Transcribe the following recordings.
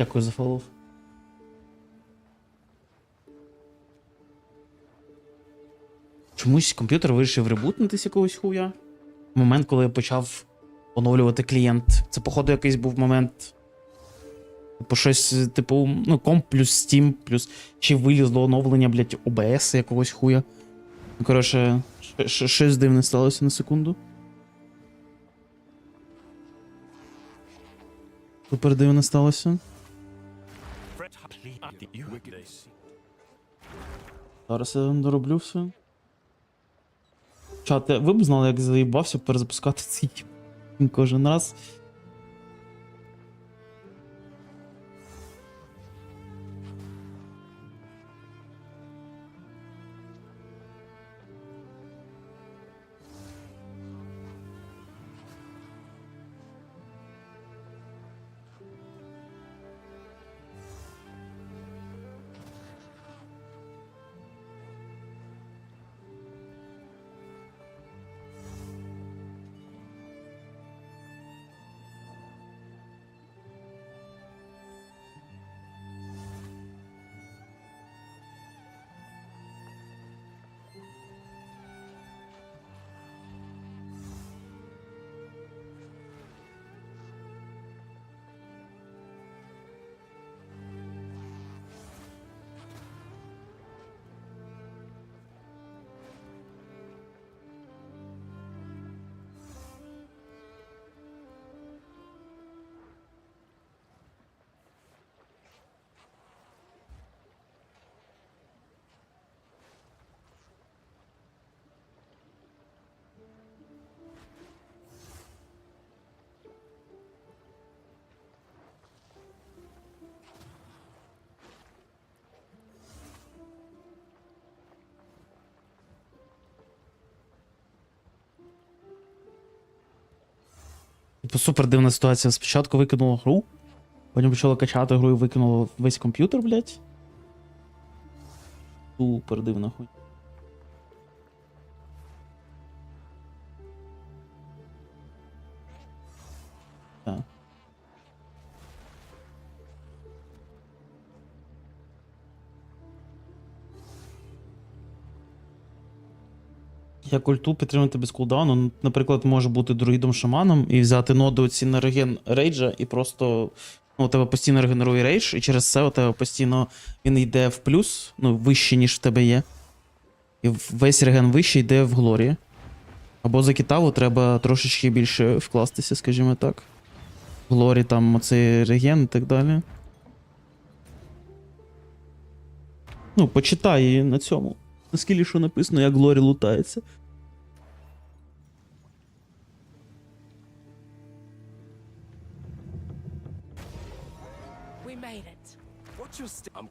Дякую за фоллоу. Чомусь комп'ютер вирішив ребутнутися якогось хуя. Момент, коли я почав оновлювати клієнт. Це, походу, якийсь був момент. Типу, щось, типу, ну, комп плюс Steam, плюс чи вилізло оновлення, блядь, OBS якогось хуя. Ну, коротше, щось дивне сталося на секунду. Супер дивне сталося. Зараз я дороблю все. Чате, ви б знали, як заїбався перезапускати цей кожен раз. Типу, супер дивна ситуація. Спочатку викинуло гру, потім почало качати гру і викинуло весь комп'ютер, блядь. Супер дивна хуй. Як ульту підтримати без кулдауну, ну, наприклад, може бути друїдом шаманом і взяти ноду ці на реген рейджа, і просто ну, у тебе постійно регенерує рейдж, і через це у тебе постійно він йде в плюс, ну, вище, ніж в тебе є. І весь реген вище йде в глорі. Або за китаву треба трошечки більше вкластися, скажімо так. Глорі там оцей реген і так далі. Ну, почитай на цьому. На скілі, що написано, як Глорі лутається.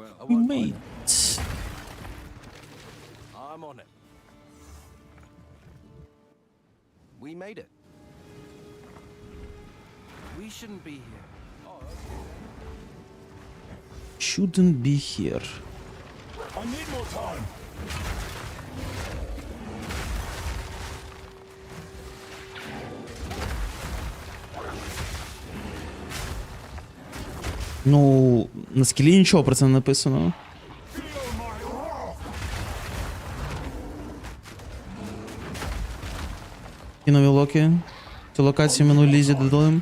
Well. We it. I'm on it. We made it. We shouldn't be here. Oh, shouldn't be here. I need more time. Ну, на скілі нічого про це не написано. І нові локи. Ці локації минулі лізі додали.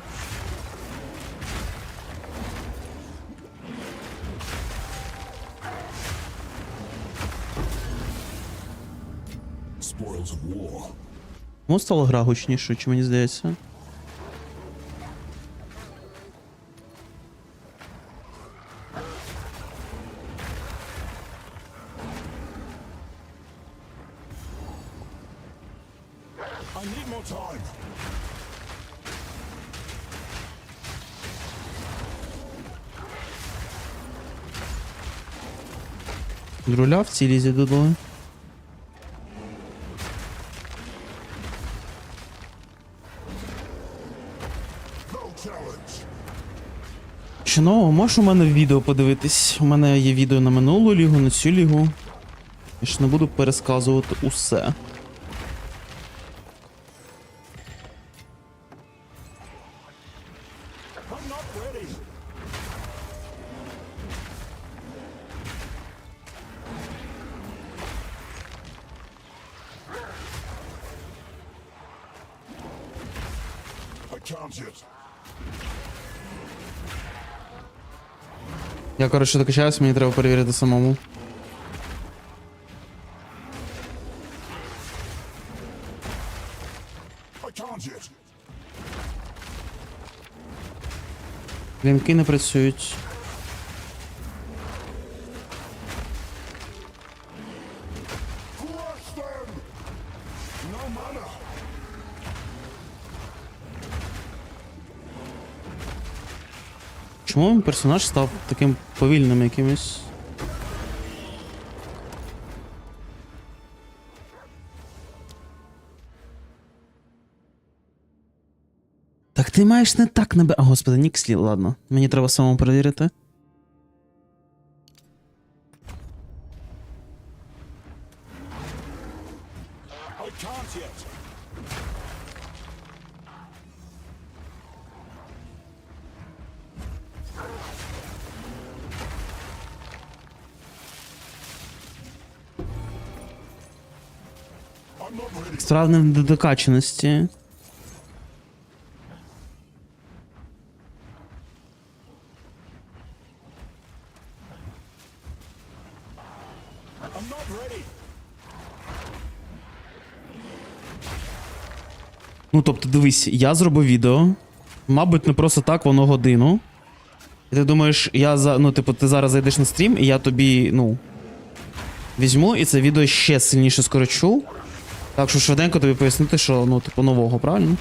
Ну, стала гра гучнішою, чи мені здається. I need more time. Друля в цій лізі додали. Що нового, можеш у мене відео подивитись? У мене є відео на минулу лігу, на цю лігу. Я ж не буду пересказувати усе. Я, коротше, докачаюсь, мені треба перевірити самому. I can't yet. Вінки не працюють. Чому персонаж став таким повільним якимось? Так ти маєш не так наби. А господи, Нікслі, ладно. Мені треба самому перевірити. I'm not ready. Справа не в недокачаності. I'm not ready. Ну, тобто, дивись, я зробив відео. Мабуть, не просто так, воно годину. І ти думаєш, я за. Ну, типу, ти зараз зайдеш на стрім, і я тобі, ну. Візьму і це відео ще сильніше скорочу. Так що швиденько тобі пояснити, що, ну, типу, нового, правильно?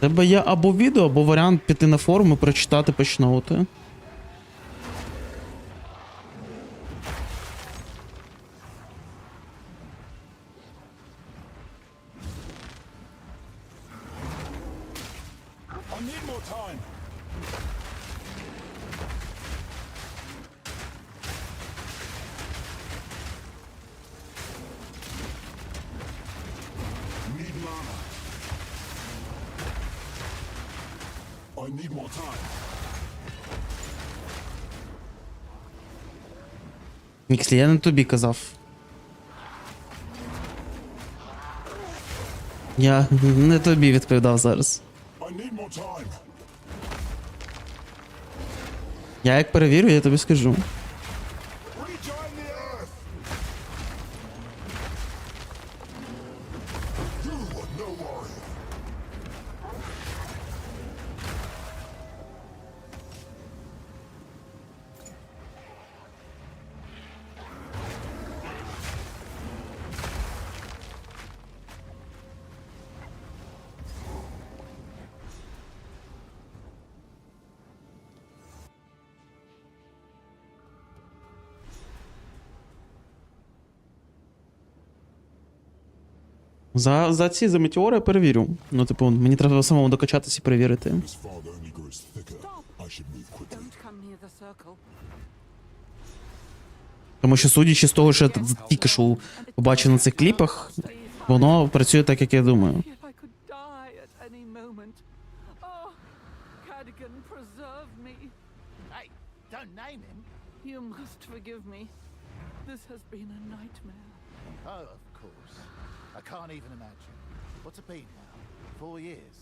Тебе є або відео, або варіант піти на форум і прочитати почноути. I need more time. Мікслі, я не тобі казав. Я не тобі відповідав зараз. Я як перевірю, я тобі скажу. За, за ці за метеори я перевірю. Ну, типу, мені треба самому докачатися і перевірити. Тому що, судячи з того, що я тільки що побачив на цих кліпах, воно працює так, як я думаю. Oh. You must forgive me. This has been a nightmare. Oh, of course. I can't even imagine. What's it been now? Four years?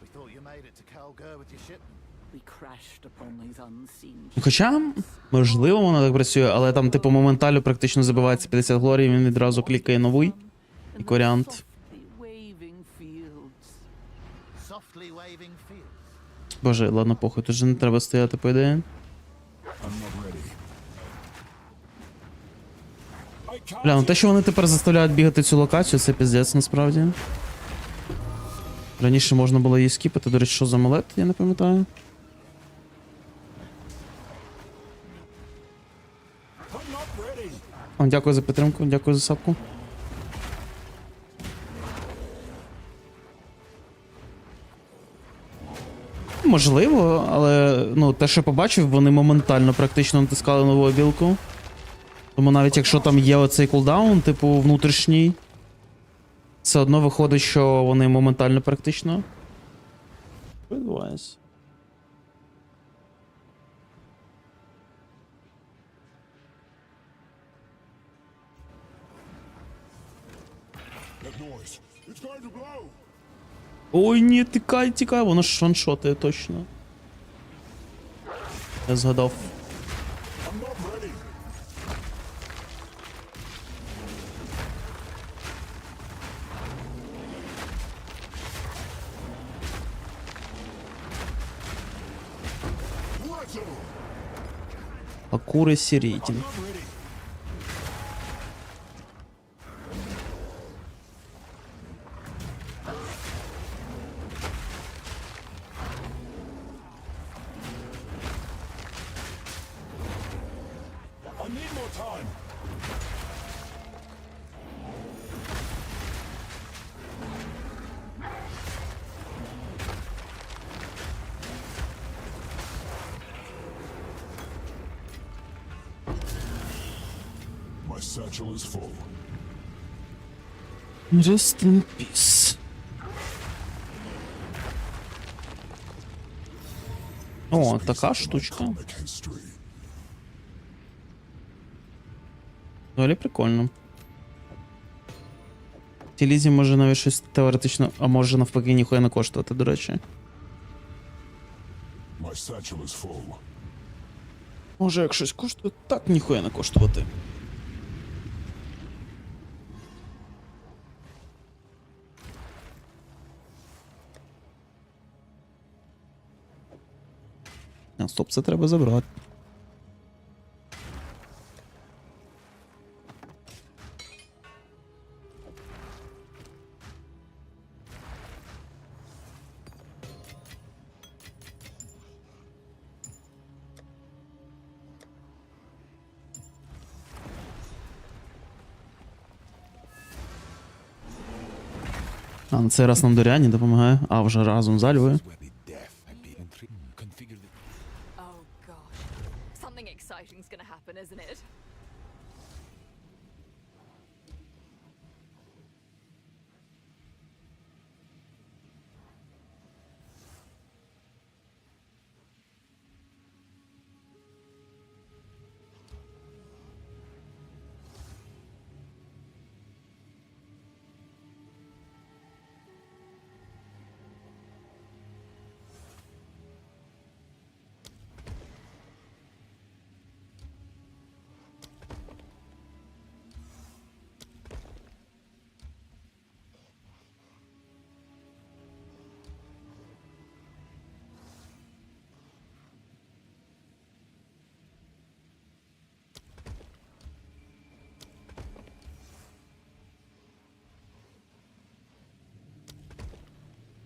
We thought you made it to Kalgur with your shipment. We crashed upon these unseen Хоча, можливо, воно так працює, але там, типу, моментально практично забивається 50 глорій, він відразу клікає новий. waving fields. Боже, ладно, похуй, тут же не треба стояти, по ідеї. I'm not ready. I can't Бля, ну те, що вони тепер заставляють бігати цю локацію, це піздець насправді. Раніше можна було її скіпати, до речі, що за малет, я не пам'ятаю. Дякую за підтримку, дякую за сапку. Можливо, але ну, те, що побачив, вони моментально практично натискали нову обілку. Тому навіть якщо там є оцей кулдаун, типу внутрішній, все одно виходить, що вони моментально практично. відбувається? Ой, ні, тікай, тікай, воно ж шаншотає точно. Я згадав. Сірітін. Not Rest in peace. О, така штучка. Comic history. Доволі прикольно. Ті лізі може навіть щось теоретично, а може навпаки ніхуя не коштувати, до речі. My satchel is full. Може, як щось коштує, так ніхуя не коштувати. А, стоп, це треба забрати. А, на цей раз нам Доряні допомагає, а вже разом з Альвою.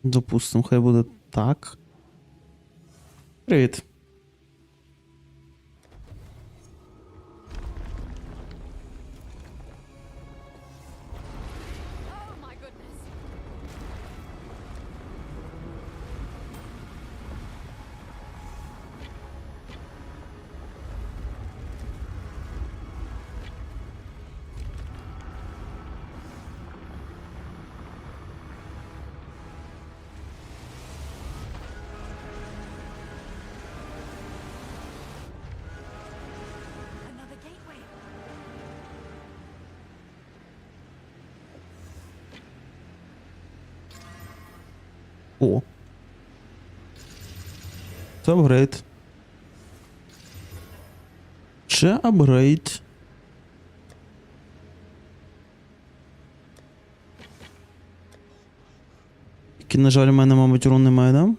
Допустим, хай буде так. Привіт. О. Це апгрейд. Ще апгрейд. Тільки, на жаль, у мене, мабуть, рун немає, да?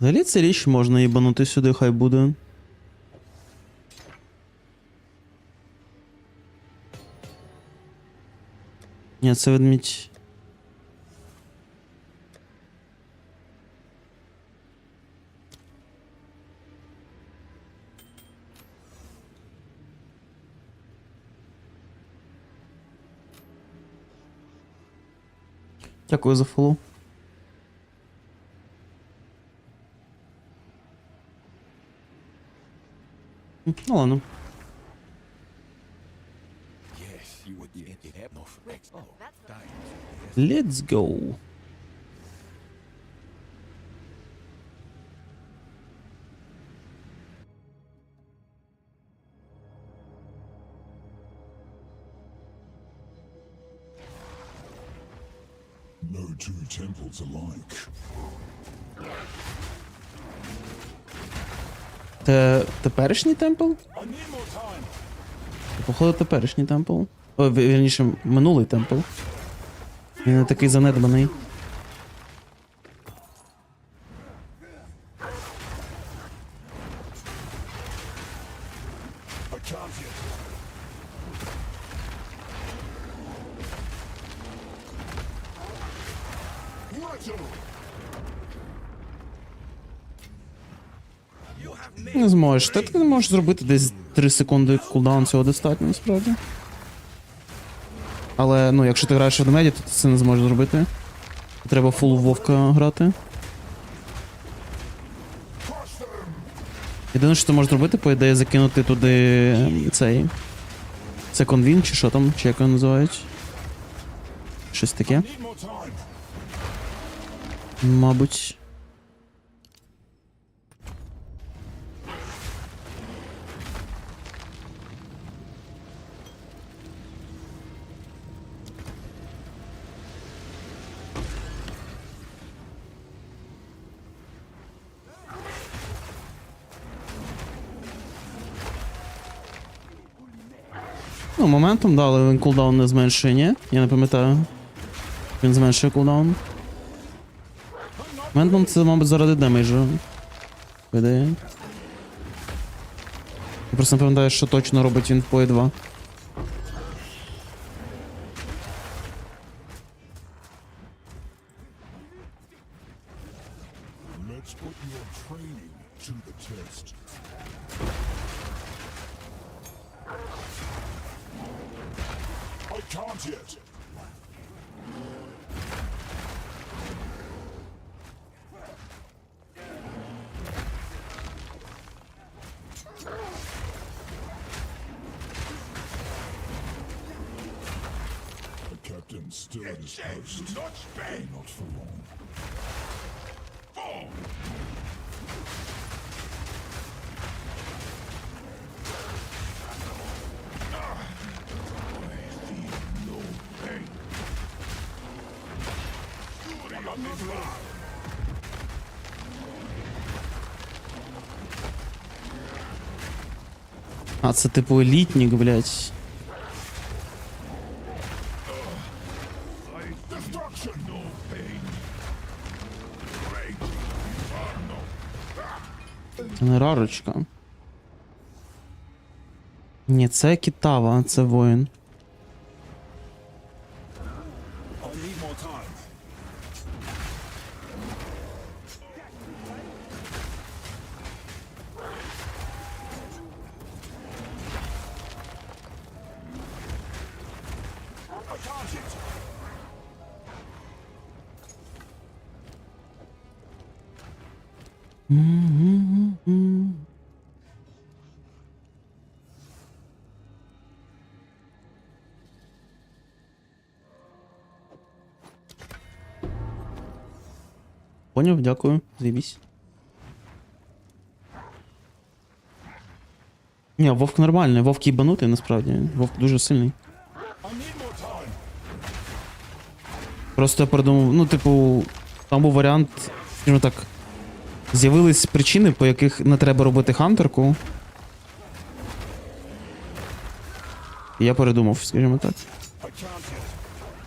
Взагалі ця річ можна їбанути сюди, хай буде. Ні, це ведмідь. Дякую за фолу. М, Ну ладно. Yes, you would get it. Oh, That's Let's go. No two temples alike. Це теперішній темпл? Походу, теперішній темпл. О, ві- вірніше, минулий темпл. Він не такий занедбаний. Не зможеш. Та ти можеш зробити десь 3 секунди кулдаун, цього достатньо насправді. Але ну, якщо ти граєш в ведмеді, то ти це не зможеш зробити. Треба фул вовка грати. Єдине, що ти можеш зробити, по ідеї, закинути туди ем, цей. Це конвін, чи що там, чи як його називають. Щось таке. Мабуть. Ну, моментом, да, але він кулдаун не зменшує, ні? Я не пам'ятаю. Він зменшує кулдаун. Моментом це, мабуть, заради демейджу. По. Я просто не пам'ятаю, що точно робить він в пої 2. А, це типу елітник, блядь. Destruction! No pain. Це не рарочка. Ні, це китава, це воїн. Поняв, дякую. Заєбісь. Ні, вовк нормальний, вовк їбанутий насправді. Вовк дуже сильний. Просто я придумав, ну, типу, там був варіант, скажімо так. З'явились причини, по яких не треба робити хантерку. Я передумав, скажімо так.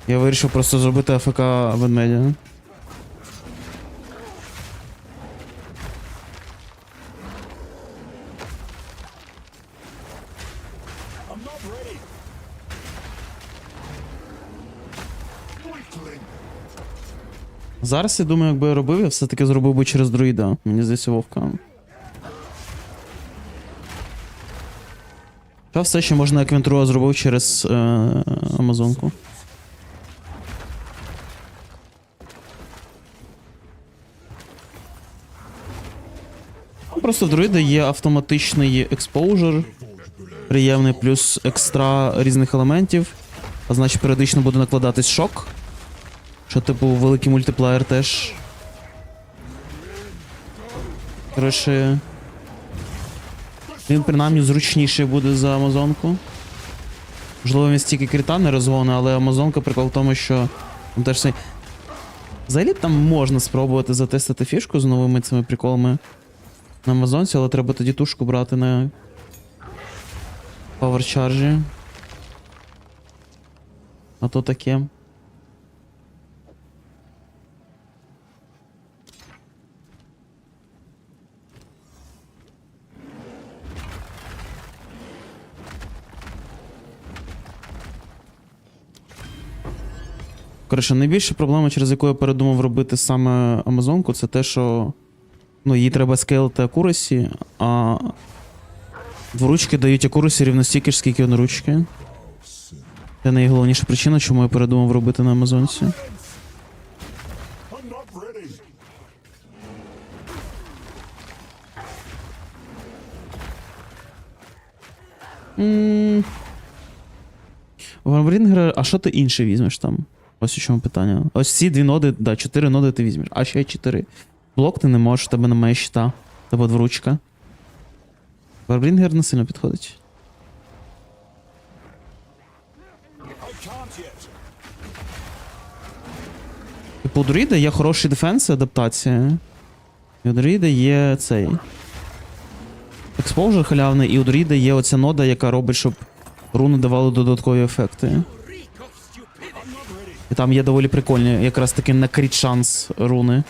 Я вирішив просто зробити АФК ведмедя. Зараз я думаю, якби я робив, я все-таки зробив би через друїда. Мені здається, вовка. Та все ще можна як Вентруа зробив через е, Амазонку. Просто в друїда є автоматичний експоужер, приємний плюс екстра різних елементів, а значить періодично буде накладатись шок. Що, типу, великий мультиплеєр теж. Коротше. Він принаймні зручніший буде за Амазонку. Можливо, він стільки кріта не розгоне, але Амазонка прикол в тому, що там теж цей. Взагалі там можна спробувати затестити фішку з новими цими приколами на Амазонці, але треба тоді тушку брати на паверчаржі. А то таке. Коротше, найбільша проблема, через яку я передумав робити саме Амазонку, це те, що ну, їй треба скейлити акурасі, а дворучки дають акурасі рівно стільки ж, скільки одноручки. Це найголовніша причина, чому я передумав робити на Амазонці. Варбрінгер, а що ти інше візьмеш там? Ось у чому питання. Ось ці дві ноди, да, чотири ноди ти візьмеш, а ще чотири. Блок ти не можеш, в тебе немає щита, в тебе дворучка. Варбрінгер не сильно підходить. Типу, у Друїда є хороший дефенс і адаптація. І у Друїда є цей. Експожер халявний, і у Друїда є оця нода, яка робить, щоб руни давали додаткові ефекти. Там є доволі прикольні, якраз таки на кріт шанс руни.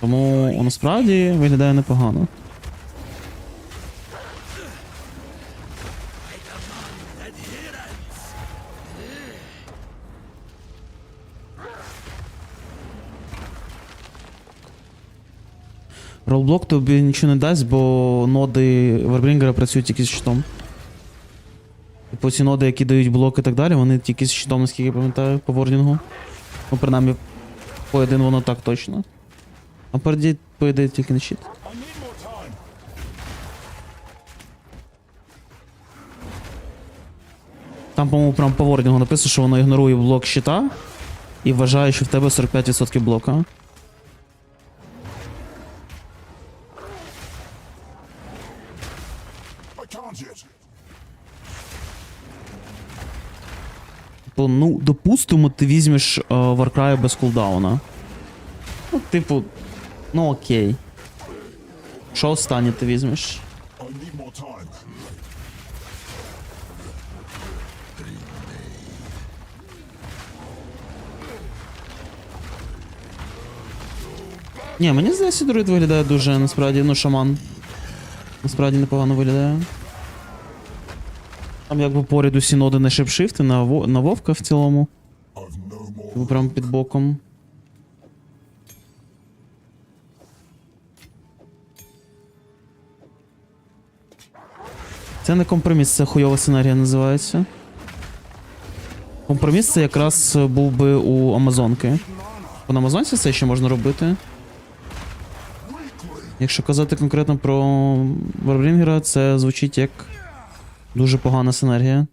Тому насправді виглядає непогано. Ролблок тобі нічого не дасть, бо ноди Варбрінгера працюють тільки з щитом. Типу ці ноди, які дають блок і так далі, вони тільки з щитом, наскільки я пам'ятаю, по вордінгу. Ну, принаймні, по один воно так точно. А переді, по ідеї, тільки не щит. Там, по-моєму, прям по вордінгу написано, що воно ігнорує блок щита і вважає, що в тебе 45% блока. Допустимо, ти візьмеш е, Warcry без кулдауна. Ну, типу, ну окей. Що останнє ти візьмеш? Ні, мені здається, друид виглядає дуже насправді, ну, шаман. Насправді непогано виглядає. Там якби поряд усі ноди на шипшифти, на, на вовка в цілому. I've no. Типу прям під боком. Це не компроміс, це хуйова сценарія називається. Компроміс це якраз був би у Амазонки. На Амазонці це ще можна робити. Якщо казати конкретно про Варбрінгера, це звучить як дуже погана синергія.